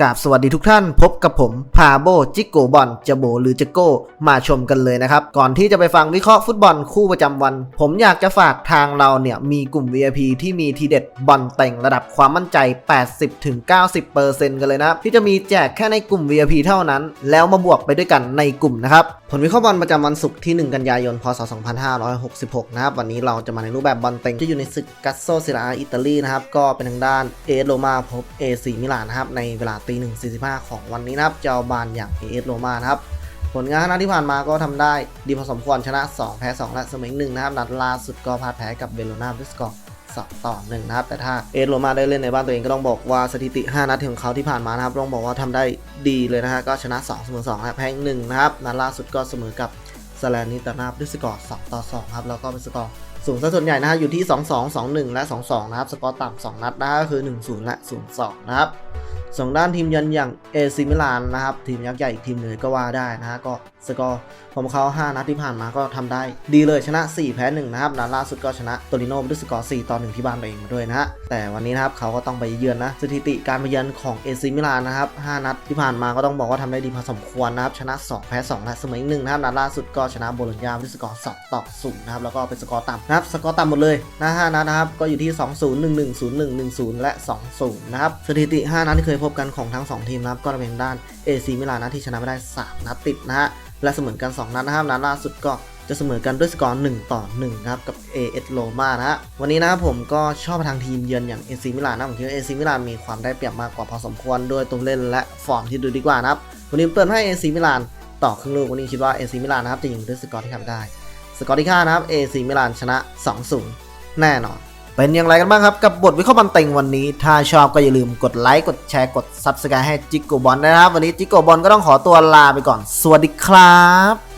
กราบสวัสดีทุกท่านพบกับผมพาโบจิโกบอลจะโบหรือจะโก้มาชมกันเลยนะครับ ก่อนที่จะไปฟังวิเคราะห์ฟุตบอลคู่ประจำวัน ผมอยากจะฝากทางเราเนี่ยมีกลุ่ม VIP ที่มีทีเด็ดบอลแต่งระดับความมั่นใจ 80-90%กันเลยนะที่จะมีแจกแค่ในกลุ่ม VIP เท่านั้น แล้วมาบวกไปด้วยกันในกลุ่มนะครับผลวิเคราะห์บอลประจำวันศุกร์ที่ 1 กันยายนพศ 2566 นะครับวันนี้เราจะมาในรูปแบบบอลเต็งที่อยู่ในศึกกัสโซเซราอิตาลีนะครับก็เป็นทางด้านเอสโรมาพบเอซีมิลานนะครับในเวลาตีหนึ่งสี่สิบห้าของวันนี้นะครับเจ้าบานอย่างเอสโรมานะครับผลงานคณะที่ผ่านมาก็ทำได้ดีพอสมควรชนะ 2 แพ้2และเสมอหนึ่งนะครับนัดล่าสุดก็พลาดแพ้กับเบโลนาด้วยสกอร์สองต่อหนึ่งนะครับแต่ถ้าเอสโรมาได้เล่นในบ้านตัวเองก็ต้องบอกว่าสถิติ 5 นัดของเขาที่ผ่านมานะครับต้องบอกว่าทำได้ดีเลยนะฮะก็ชนะ 2 เสมอ2และแพ้หนึ่งนะครับนัดล่าสุดก็เสมอกับสแลนนิตานาด้วยสกอร์2ต่อ2ครับแล้วก็เป็นสกอร์สูงซะส่วนใหญ่นะฮะอยู่ที่ 2 2 2 1 และ 2 2 นะครับ สกอร์ต่ำ2นัดนะฮะก็คือ 1 0 และ 0 2 นะครับ สองด้านทีมเยันอย่างเอซิมิลานนะครับทีมยักษ์ใหญ่อีกทีมหนึ่งเลยก็ว่าได้นะฮะก็สกอร์ของเขา 5 นัดที่ผ่านมาก็ทำได้ ดีเลยชนะ 4 แพ้ 1 นะครับนัดล่าสุดก็ชนะโตริโนด้วยสกอร์ 4 ต่อ 1 ที่บ้านตัวเองมาด้วยนะฮะแต่วันนี้นะครับเขาก็ต้องไปเยือนนะ สถิติการไปเยือนของเอซิมิลานนะครับ 5 นัดที่ผ่านมาก็ต้องบอกว่าทำได้ดีพอสมควรนะครับชนะ 2 แพ้2และเสมออีกหนึ่งนะครับนัดล่าสุดก็ชนะโบโลญญาด้วยสกอร์ 2 ต่อ 0 นะครับแล้วก็เป็นสกอร์ต่ำนะครับสกอร์ต่ำหมดเลยนะ5นัดนะครับก็อยู่ที่ 2 0 1 1 0 1 1 0 และ 2 0 นะครับสถิติ 5 นัดที่เคยพบกันของทั้ง 2 ทีมนะครับ ก็จะเป็นด้านเอซีมิลานนะที่ชนะไม่ได้ 3 นัดติดนะฮะ และเสมอกัน 2 นัดนะครับนัดล่าสุดก็จะเสมอกันด้วยสกอร์1ต่อ1นะครับกับ AS Roma นะฮะ วันนี้นะครับผมก็ชอบทางทีมเยือนอย่าง AC มิลานนะผมคิดว่า AC มิลานมีความได้เปรียบมากกว่าพอสมควรด้วยตัวเล่นและฟอร์มที่ดูดีกว่านะครับ วันนี้เปิดให้ AC มิลานต่อครึ่งลูกวันนี้คิดว่า AC มิลานนะครับจะยิงด้วยสกอร์ที่ทำได้ สกอร์ที่ค่านะครับ AC มิลานชนะ 2-0 แน่นอน เป็นอย่างไรกันบ้างครับกับบทวิเคราะห์บอลเต็งวันนี้ ถ้าชอบก็อย่าลืมกดไลค์กดแชร์กดซับสไครต์ให้จิกโกบอลนะครับ วันนี้จิกโกบอลก็ต้องขอตัวลาไปก่อน สวัสดีครับ